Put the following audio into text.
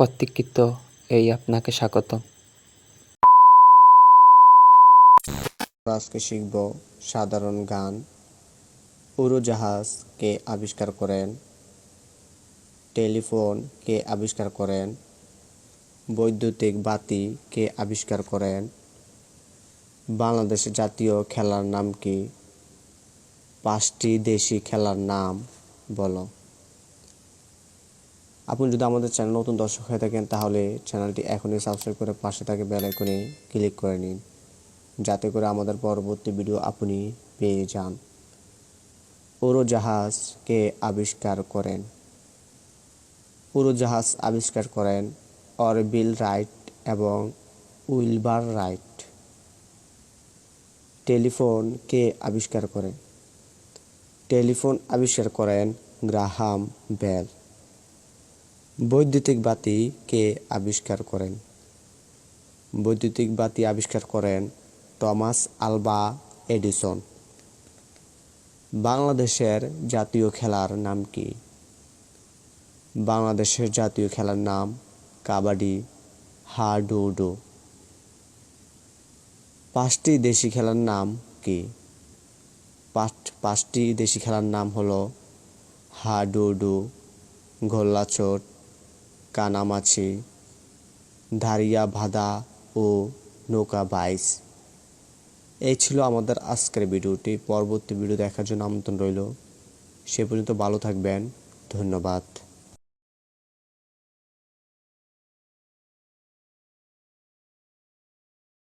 প্রতীক্ষিত এই আপনাকে স্বাগত। আজকে শিখব সাধারণ গান। উড়োজাহাজ কে আবিষ্কার করেন। টেলিফোন কে আবিষ্কার করেন। বৈদ্যুতিক বাতি কে আবিষ্কার করেন। বাংলাদেশের জাতীয় খেলার নাম কি? পাঁচটি দেশি খেলার নাম বলো। আপনি যদি আমাদের চ্যানেল নতুন দর্শক হয়ে থাকেন, তাহলে চ্যানেলটি এখনই সাবস্ক্রাইব করে পাশে থাকে বেল আইকনে ক্লিক করে নিন, যাতে করে আমাদের পরবর্তী ভিডিও আপনি পেয়ে যান। উড়োজাহাজ কে আবিষ্কার করেন? উড়োজাহাজ আবিষ্কার করেন অরবিল রাইট এবং উইলবার রাইট। টেলিফোন কে আবিষ্কার করেন? টেলিফোন আবিষ্কার করেন গ্রাহাম বেল। বৈদ্যুতিক বাতি কে আবিষ্কার করেন? বৈদ্যুতিক বাতি আবিষ্কার করেন টমাস আলবা এডিসন। বাংলাদেশের জাতীয় খেলার নাম কি? বাংলাদেশের জাতীয় খেলার নাম কাবাডি হাডুডু। পাঁচটি দেশি খেলার নাম কি? পাঁচ, পাঁচটি দেশি খেলার নাম হলো হাডুডু গোল্লাচোট কানামাছি, ধারিয়া ভাদা ও নৌকা বাইস। এই ছিল আমাদের আজকের ভিডিওটি। পরবর্তী ভিডিও দেখার জন্য আমন্ত্রণ রইল। সে পর্যন্ত ভালো থাকবেন। ধন্যবাদ।